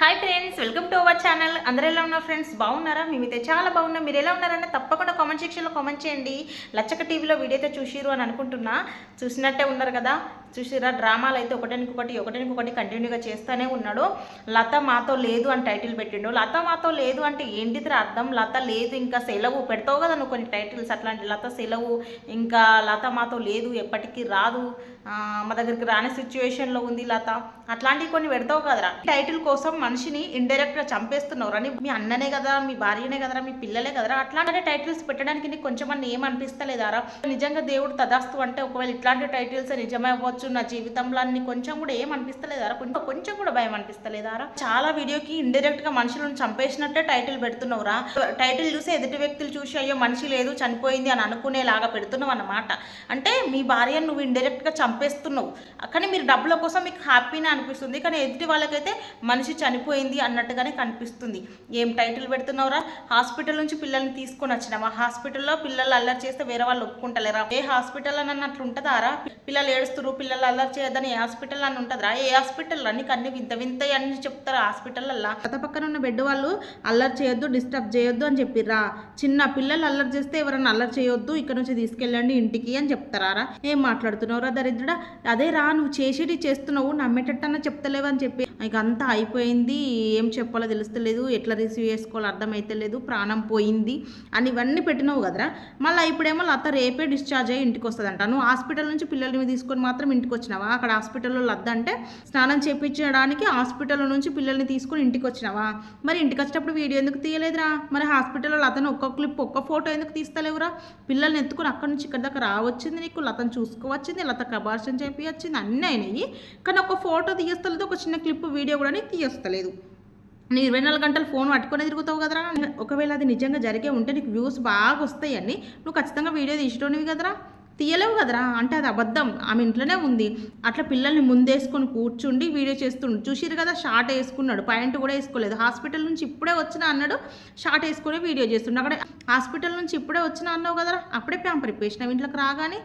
Hi friends welcome to our channel అందరూ ఎలా ఉన్నారు ఫ్రెండ్స్ బాగున్నారా? మేమైతే చాలా బాగున్నాం. మీరు ఎలా ఉన్నారని తప్పకుండా కామెంట్ సెక్షన్లో కామెంట్ చేయండి. లచ్చక టీవీలో వీడియో అయితే చూసిరు అని అనుకుంటున్నా. చూసినట్టే ఉన్నారు కదా. చూసిరా డ్రామాలు అయితే ఒకటికొకటి ఒకటికొకటి కంటిన్యూగా చేస్తూనే ఉన్నాడు. లత మాతో లేదు అని టైటిల్ పెట్టిండు. లత మాతో లేదు అంటే ఏంటిది అర్థం? లత లేదు ఇంకా సెలవు పెడతావు కదా నువ్వు కొన్ని టైటిల్స్ అట్లాంటి. లత సెలవు ఇంకా లత మాతో లేదు ఎప్పటికీ రాదు. మా దగ్గరికి రాని సిచ్యువేషన్లో ఉంది లత. అట్లాంటివి కొన్ని పెడతావు కదరా. టైటిల్ కోసం మనిషిని ఇండైరెక్ట్గా చంపేస్తున్నారు అని మీ అన్ననే కదా మీ భార్యనే కదరా మీ పిల్లలే కదరా. అట్లాంటి టైటిల్స్ పెట్టడానికి నీకు కొంచెం అన్న ఏం అనిపిస్తలేదారా నిజంగా దేవుడు తదాస్తు అంటే ఒకవేళ ఇట్లాంటి టైటిల్స్ నిజమైపోతే కావచ్చు నా జీవితంలో అన్ని కొంచెం కూడా ఏం అనిపిస్తలేదారా కొంచెం కొంచెం కూడా భయం అనిపిస్తలేదారా? చాలా వీడియోకి ఇండైరెక్ట్గా మనుషులను చంపేసినట్టే టైటిల్ పెడుతున్నావురా. టైటిల్ చూసి ఎదుటి వ్యక్తులు చూసి అయ్యో మనిషి లేదు చనిపోయింది అని అనుకునేలాగా పెడుతున్నావు అన్నమాట అంటే మీ భార్యను నువ్వు ఇండైరెక్ట్గా చంపేస్తున్నావు. కానీ మీరు డబ్బుల కోసం మీకు హ్యాపీనే అనిపిస్తుంది. కానీ ఎదుటి వాళ్ళకైతే మనిషి చనిపోయింది అన్నట్టుగానే కనిపిస్తుంది. ఏం టైటిల్ పెడుతున్నావురా? హాస్పిటల్ నుంచి పిల్లల్ని తీసుకొని వచ్చినావా? హాస్పిటల్లో పిల్లలు అల్లరి చేస్తే వేరే వాళ్ళు ఒప్పుకుంటలేరా? ఏ హాస్పిటల్ అని అన్నట్లు ఉంటుందారా పిల్లలు ఏడుస్తున్నారు పిల్లలు అల్లరి చేయదని ఏ హాస్పిటల్ అని ఉంటుందిరా? ఏ హాస్పిటల్ నీకు అన్ని వింత వింత అని చెప్తారు హాస్పిటల్లల్లా. కథ పక్కన ఉన్న బెడ్ వాళ్ళు అల్లరి చేయొద్దు డిస్టర్బ్ చేయొద్దు అని చెప్పిర్రా. చిన్న పిల్లలు అల్లరి చేస్తే ఎవరైనా అల్లరి చేయొద్దు ఇక్కడ నుంచి తీసుకెళ్ళండి ఇంటికి అని చెప్తారా ఏం మాట్లాడుతున్నావురా దరిద్రుడా? అదే రా నువ్వు చేసేటి చేస్తున్నావు నమ్మేటట్టన్నా చెప్తలేవు అని చెప్పి. ఇక అంతా అయిపోయింది ఏం చెప్పాలో తెలుస్తలేదు ఎట్లా రిసీవ్ చేసుకోవాలో అర్థమైతలేదు ప్రాణం పోయింది అని ఇవన్నీ పెట్టినావు కదరా. మళ్ళీ ఇప్పుడేమో అత్త రేపే డిశ్చార్జ్ అయ్యి ఇంటికి వస్తుందంట. నువ్వు హాస్పిటల్ నుంచి పిల్లల్ని తీసుకొని మాత్రం ఇంటికి వచ్చినావా అక్కడ హాస్పిటల్లో లద్ద అంటే స్నానం చేయించడానికి హాస్పిటల్ నుంచి పిల్లల్ని తీసుకొని ఇంటికి వచ్చినావా మరి ఇంటికి వచ్చేటప్పుడు వీడియో ఎందుకు తీయలేదురా? మరి హాస్పిటల్లో లతను ఒక్క క్లిప్ ఒక్క ఫోటో ఎందుకు తీస్తలేవురా? పిల్లల్ని ఎత్తుకుని అక్కడి నుంచి ఇక్కడ దాకా రావచ్చింది నీకు? లతను చూసుకోవచ్చింది లత కబార్షన్ చెప్పి వచ్చింది అన్నీ అయినాయి. కానీ ఒక ఫోటో తీయస్తలేదు ఒక చిన్న క్లిప్ వీడియో కూడా నీకు తీయస్తలేదు. నీ ఇరవై నాలుగు గంటలు ఫోన్ పట్టుకొని తిరుగుతావు కదరా? ఒకవేళ అది నిజంగా జరిగే ఉంటే నీకు వ్యూస్ బాగా వస్తాయని నువ్వు ఖచ్చితంగా వీడియో తీసుకోనివి కదరా? తీయలేవు కదరా. అంటే అది అబద్ధం. ఆమె ఇంట్లోనే ఉంది. అట్లా పిల్లల్ని ముందేసుకొని కూర్చుండి వీడియో చేస్తుండు. చూసిరు కదా షార్ట్ వేసుకున్నాడు. పాయింట్ కూడా వేసుకోలేదు. హాస్పిటల్ నుంచి ఇప్పుడే వచ్చిన అన్నాడు షార్ట్ వేసుకొని వీడియో చేస్తుండు. అక్కడ హాస్పిటల్ నుంచి ఇప్పుడే వచ్చిన అన్నావు కదరా. అప్పుడే ప్యాంపర్ ఇప్పేసినావు. ఇంట్లోకి రాగానే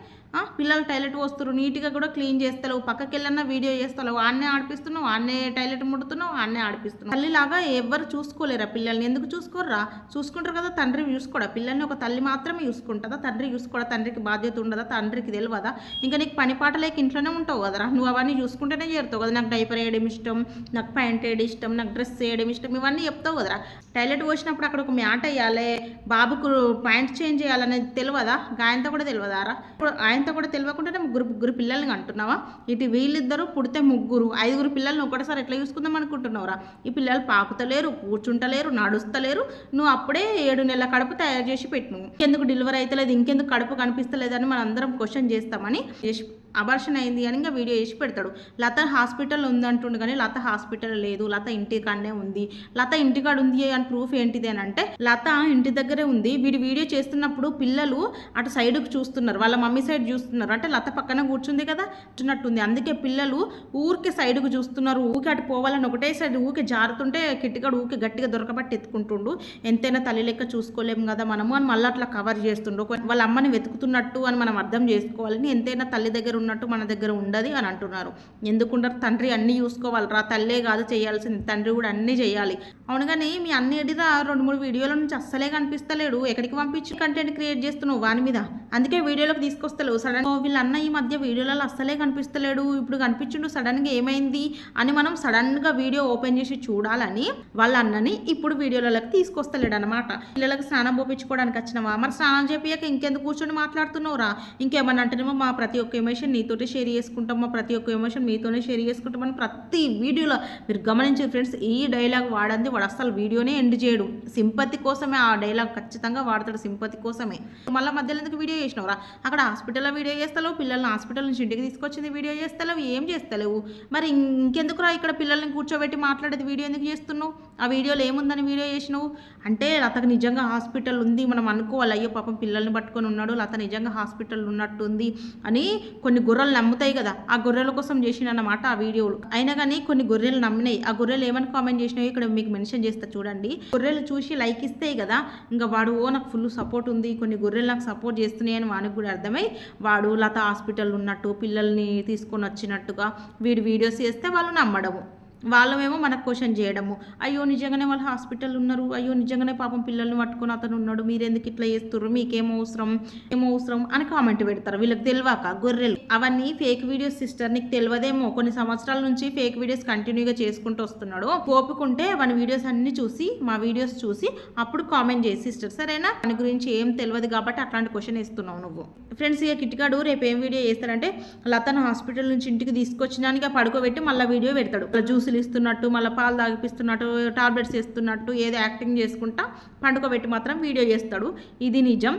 పిల్లలు టైలెట్ వస్తారు నీట్గా కూడా క్లీన్ చేస్తావు పక్కకి వెళ్ళన్నా వీడియో చేస్తావు వాడినే ఆడిపిస్తున్నావు ఆడనే టైలెట్ ముడుతున్నావు ఆన్నే ఆడిపిస్తున్నావు. తల్లిలాగా ఎవరు చూసుకోలేరా పిల్లల్ని? ఎందుకు చూసుకోర్రా? చూసుకుంటారు కదా తండ్రి చూసుకోడా పిల్లల్ని ఒక తల్లి మాత్రమే చూసుకుంటుందా తండ్రి చూసుకోడా తండ్రికి బాధ్యత ఉండదా? తండ్రికి తెలియదా ఇంకా నీకు పని పాట లేక ఇంట్లోనే ఉంటావు కదరా? నువ్వు అవన్నీ చూసుకుంటేనే చేరుతావు కదా. నాకు డైపర్ వేయడం ఇష్టం నాకు ప్యాంట్ వేయడం ఇష్టం నాకు డ్రెస్ వేయడం ఇష్టం ఇవన్నీ చెప్తావు కదరా? టైలెట్ పోసినప్పుడు అక్కడ ఒక మ్యాట్ వేయాలి బాబుకు ప్యాంట్ చేంజ్ చేయాలనేది తెలియదా గాయంతో కూడా తెలియదారా ఇప్పుడు ఆయనతో కూడా తెలియకుండానే ముగ్గురు ముగ్గురు పిల్లల్ని అంటున్నావా? ఇటు వీళ్ళిద్దరూ పుడితే ముగ్గురు ఐదుగురు పిల్లల్ని ఒకటేసారి ఎట్లా చూసుకుందాం అనుకుంటున్నావురా? ఈ పిల్లలు పాకుతలేరు కూర్చుంటలేరు నడుస్తలేరు నువ్వు అప్పుడే ఏడు నెలల కడుపు తయారు చేసి పెట్టు. ఎందుకు డెలివరీ అవుతలేదు ఇంకెందుకు కడుపు కనిపిస్తలేదని మనం అందరం క్వశ్చన్ చేస్తామని చేసి అబార్షన్ అయింది అని ఇంకా వీడియో వేసి పెడతాడు. లత హాస్పిటల్ ఉందంటుండు కానీ లత హాస్పిటల్ లేదు లత ఇంటికాడనే ఉంది. లత ఇంటికాడ ఉంది అని ప్రూఫ్ ఏంటిది అని అంటే లత ఇంటి దగ్గరే ఉంది. వీడి వీడియో చేస్తున్నప్పుడు పిల్లలు అటు సైడ్కి చూస్తున్నారు వాళ్ళ మమ్మీ సైడ్ చూస్తున్నారు. అంటే లత పక్కన కూర్చుంది కదా చూస్తున్నట్టుంది అందుకే పిల్లలు ఊరికే సైడ్కి చూస్తున్నారు ఊరికి అటు పోవాలని ఒకటే సైడ్ ఊరికే జారుతుంటే కిట్టికాడు ఊరికే గట్టిగా దొరకబట్టి ఎత్తుకుంటుండు. ఎంతైనా తల్లి లెక్క చూసుకోలేము కదా మనము అని మళ్ళీ అట్లా కవర్ చేస్తుండు. వాళ్ళ అమ్మని వెతుకుతున్నట్టు అని మనం అర్థం చేసుకోవాలని ఎంతైనా తల్లి దగ్గర ఉన్నట్టు మన దగ్గర ఉండదు అని అంటున్నారు. ఎందుకుంటారు? తండ్రి అన్నీ చూసుకోవాలి రా తల్లే కాదు చేయాల్సింది. తండ్రి కూడా అన్నీ చేయాలి. అవును కానీ మీ అన్ని ఎడిదా రెండు మూడు వీడియోల నుంచి అస్సలే కనిపిస్తలేడు. ఎక్కడికి పంపించి కంటెంట్ క్రియేట్ చేస్తున్నావు వాని మీద? అందుకే వీడియోలోకి తీసుకొస్తలేవు. సడన్ వీళ్ళ అన్న ఈ మధ్య వీడియోలలో అస్సలే కనిపిస్తలేడు. ఇప్పుడు కనిపించుండు సడన్గా ఏమైంది? అని మనం సడన్గా వీడియో ఓపెన్ చేసి చూడాలని వాళ్ళ అన్నని ఇప్పుడు వీడియోలలోకి తీసుకొస్తలేడు అనమాట పిల్లలకు స్నానం పోపించుకోవడానికి వచ్చినవా? మరి స్నానం చేపియాక ఇంకెందుకు కూర్చొని మాట్లాడుతున్నావురా? ఇంకేమన్నా అంటేనేమో మా ప్రతి ఒక్క ఎమోషన్ నీతోటే షేర్ చేసుకుంటాం మా ప్రతి ఒక్క ఎమోషన్ మీతోనే షేర్ చేసుకుంటాం అని ప్రతి వీడియోలో మీరు గమనించారు ఫ్రెండ్స్ ఈ డైలాగ్ వాడంది వాడు అసలు వీడియోనే ఎండ్ చేయడు. సింపతి కోసమే ఆ డైలాగ్ ఖచ్చితంగా వాడతాడు సింపతి కోసమే. మళ్ళీ మధ్యలో ఎందుకు వీడియో చేసినవరా? అక్కడ హాస్పిటల్లో వీడియో చేస్తలేవు పిల్లల్ని హాస్పిటల్ నుంచి ఇంటికి తీసుకొచ్చింది వీడియో చేస్తలేవు ఏం చేస్తలేవు? మరి ఇంకెందుకురా ఇక్కడ పిల్లల్ని కూర్చోబెట్టి మాట్లాడేది వీడియో ఎందుకు చేస్తున్నావు? ఆ వీడియోలో ఏముందని వీడియో చేసినావు? అంటే లతకు నిజంగా హాస్పిటల్ ఉంది మనం అనుకోవాలి అయ్యో పాపం పిల్లల్ని పట్టుకొని ఉన్నాడు లత నిజంగా హాస్పిటల్ ఉన్నట్టుంది అని కొన్ని గొర్రెలు నమ్ముతాయి కదా ఆ గొర్రెల కోసం చేసినన్నమాట ఆ వీడియోలు. అయినా కానీ కొన్ని గొర్రెలు నమ్మినాయి. ఆ గొర్రెలు ఏమని కామెంట్ చేసినాయి ఇక్కడ మీకు మెన్షన్ చేస్తా చూడండి. గొర్రెలు చూసి లైక్ ఇస్తాయి కదా ఇంకా వాడు ఓ నాకు ఫుల్ సపోర్ట్ ఉంది. కొన్ని గొర్రెలు నాకు సపోర్ట్ చేస్తున్నాయి అని వానికి కూడా అర్థమై వాడు లత హాస్పిటల్ ఉన్నట్టు పిల్లల్ని తీసుకొని వచ్చినట్టుగా వీడు వీడియోస్ చేస్తే వాళ్ళు నమ్మడము. వాళ్ళమేమో మనకు క్వశ్చన్ చేయడము. అయ్యో నిజంగానే వాళ్ళు హాస్పిటల్ ఉన్నారు. అయ్యో నిజంగానే పాపం పిల్లల్ని పట్టుకొని అతను ఉన్నాడు. మీరు ఎందుకు ఇట్లా చేస్తుర్రు? మీకేం అవసరం? ఏమో అవసరం? అని కామెంట్ పెడతారు. వీళ్ళకి తెలియక గొర్రెలు. అవన్నీ ఫేక్ వీడియోస్ సిస్టర్ నీకు తెలియదేమో. కొన్ని సంవత్సరాల నుంచి ఫేక్ వీడియోస్ కంటిన్యూగా చేసుకుంటూ వస్తున్నాడు. ఓపుకుంటే వాని వీడియోస్ అన్ని చూసి మా వీడియోస్ చూసి అప్పుడు కామెంట్ చేసి సిస్టర్ సరేనా? దాని గురించి ఏం తెలియదు కాబట్టి అట్లాంటి క్వశ్చన్ ఇస్తున్నావు నువ్వు. ఫ్రెండ్స్ ఇక కిట్గాడు రేపు ఏం వీడియో చేస్తాడంటే లతను హాస్పిటల్ నుంచి ఇంటికి తీసుకొచ్చినాక పడుకోబెట్టి మళ్ళీ వీడియో పెడతాడు. చూసి జ్యూసులు ఇస్తున్నట్టు మళ్ళీ పాలు తాగిపిస్తున్నట్టు టాబ్లెట్స్ ఇస్తున్నట్టు ఏదో యాక్టింగ్ చేసుకుంటా పండుకోబెట్టి మాత్రం వీడియో చేస్తాడు. ఇది నిజం.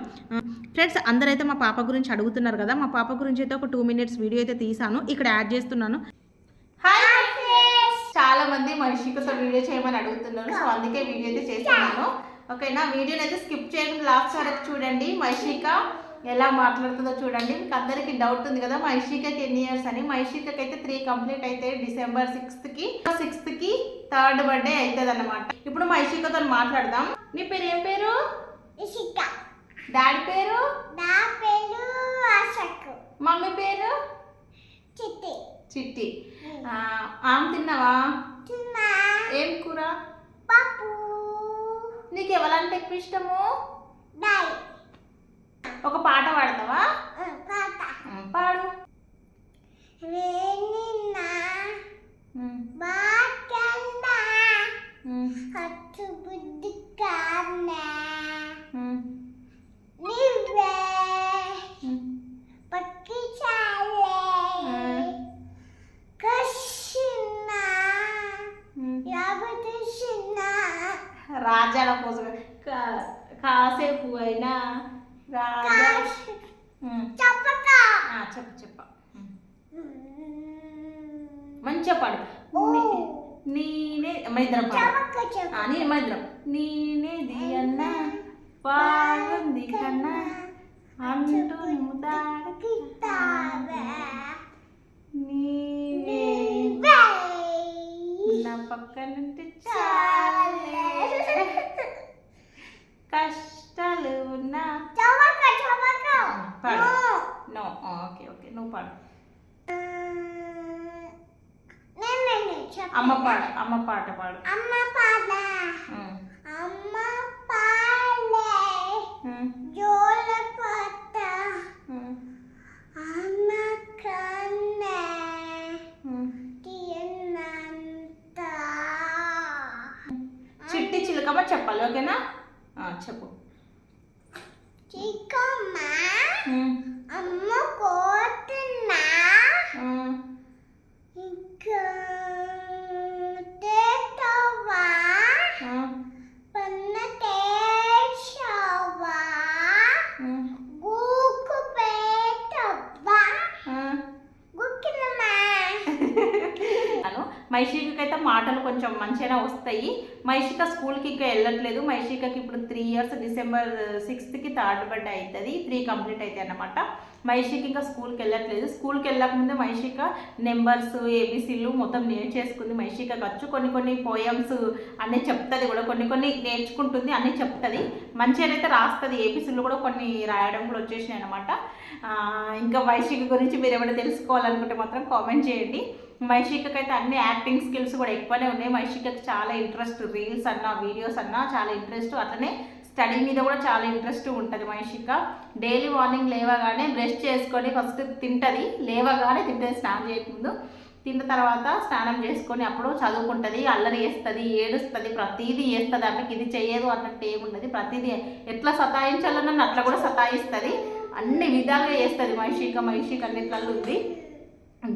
ఫ్రెండ్స్ అందరైతే మా పాప గురించి అడుగుతున్నారు కదా మా పాప గురించి అయితే ఒక టూ మినిట్స్ వీడియో అయితే తీసాను ఇక్కడ యాడ్ చేస్తున్నాను. హాయ్ చాలా మంది మనిషితో వీడియో చేయమని అడుగుతున్నారు. సో అందుకే వీడియో అయితే చేస్తున్నాను. ఓకేనా? వీడియోని అయితే స్కిప్ చేయకుండా లాస్ట్ వరకు చూడండి. మైషిక ఎలా మాట్లాడుతుందో చూడండి. మీకు అందరికీ డౌట్ ఉంది కదా మైషికకి ఎన్ని ఇయర్స్ అని. మైషికకి అయితే త్రీ కంప్లీట్ అయితే డిసెంబర్ సిక్స్త్కి సిక్స్త్కి థర్డ్ బర్త్డే అవుతుంది అనమాట ఇప్పుడు మైషికతో మాట్లాడదాం. నీ పేరు ఏం పేరు? ఇషిక. డాడీ పేరు? నా పేరు అశోక్. మమ్మీ పేరు? చిట్టి. చిట్టి. ఆమె తిన్నావా? ఏం కూర? పప్పు. నీకు ఎవరంటే ఎక్కువ ఇష్టము? డై ఒక పాట పాడతావా? పాడు. వేనిన్న మంచిగా పాడు నీ- నేనే మైద్రం పాడు. చప్పక ఆ, చప్పక నీ మైద్రం నేనేది అన్నా బాగుంది కన్నా అంటూ నా పక్కనుంటే చాలే. కష్టాలు ఉన్నా. నో ఓకే ఓకే నువ్వు పాడు. అమ్మ పాడు అమ్మ పాట పాడు. అమ్మ పాల మైషికకి అయితే మాటలు కొంచెం మంచిగా వస్తాయి. మైషిక స్కూల్కి ఇంకా వెళ్ళట్లేదు. మైషికకి ఇప్పుడు త్రీ ఇయర్స్ డిసెంబర్ సిక్స్త్కి థర్డ్ బర్త్డే అవుతుంది. త్రీ కంప్లీట్ అవుతాయి అన్నమాట. మైషిక ఇంకా స్కూల్కి వెళ్ళట్లేదు. స్కూల్కి వెళ్ళకముందే మైషిక నెంబర్స్ ఏబీసీలు మొత్తం నేర్చేసుకుంది మైషిక వచ్చు కొన్ని కొన్ని పోయమ్స్ అన్నీ చెప్తుంది కూడా. కొన్ని కొన్ని నేర్చుకుంటుంది అన్నీ చెప్తుంది. మంచిగా అయితే రాస్తుంది. ఏబీసీలు కూడా కొన్ని రాయడం కూడా వచ్చేసినాయి అనమాట ఇంకా మైషిక గురించి మీరు ఏమైనా తెలుసుకోవాలనుకుంటే మాత్రం కామెంట్ చేయండి. మైషికకి అయితే అన్ని యాక్టింగ్ స్కిల్స్ కూడా ఎక్కువనే ఉన్నాయి. మైషికకి చాలా ఇంట్రెస్ట్ రీల్స్ అన్నా వీడియోస్ అన్నా చాలా ఇంట్రెస్ట్. అట్లనే స్టడీ మీద కూడా చాలా ఇంట్రెస్ట్ ఉంటుంది మైషిక డైలీ మార్నింగ్ లేవగానే బ్రష్ చేసుకొని ఫస్ట్ తింటుంది. లేవగానే తింటుంది స్నానం చేయకముందు తిన్న తర్వాత స్నానం చేసుకొని అప్పుడు చదువుకుంటుంది అల్లరి చేస్తుంది ఏడుస్తుంది ప్రతిదీ చేస్తుంది. అన్నకి ఇది చేయదు అన్నట్టు ఏముండదు. ప్రతిదీ ఎట్లా సతాయించాలన్న అట్లా కూడా సతాయిస్తుంది. అన్ని విధాలుగా చేస్తుంది మైషిక మైషిక అన్నిట్లలో ఉంది.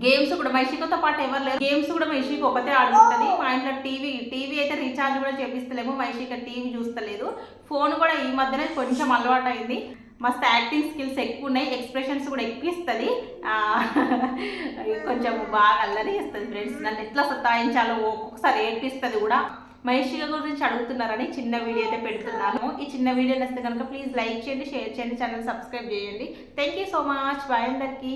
గేమ్స్ కూడా మైషికతో పాటు ఎవరు లేరు. గేమ్స్ కూడా మైషిక ఒకతే ఆడుకుంటుంది. మా ఇంట్లో టీవీ టీవీ అయితే రీఛార్జ్ కూడా చేపిస్తలేము. మైషిక టీవీ చూస్తలేదు. ఫోన్ కూడా ఈ మధ్యనే కొంచెం అలవాటు అయింది మస్తు యాక్టింగ్ స్కిల్స్ ఎక్కువ ఉన్నాయి ఎక్స్ప్రెషన్స్ కూడా ఎక్కువ ఇస్తుంది కొంచెం బాగా అల్లరి చేస్తుంది ఫ్రెండ్స్. నన్ను ఎట్లా సతాయించాలో ఒక్కొక్కసారి ఏడ్పిస్తుంది కూడా. మహేషిక గురించి అడుగుతున్నారని చిన్న వీడియో అయితే పెడుతున్నాను. ఈ చిన్న వీడియో నచ్చితే కనుక ప్లీజ్ లైక్ చేయండి షేర్ చేయండి ఛానల్ సబ్స్క్రైబ్ చేయండి. Thank you so much bye అందరికీ.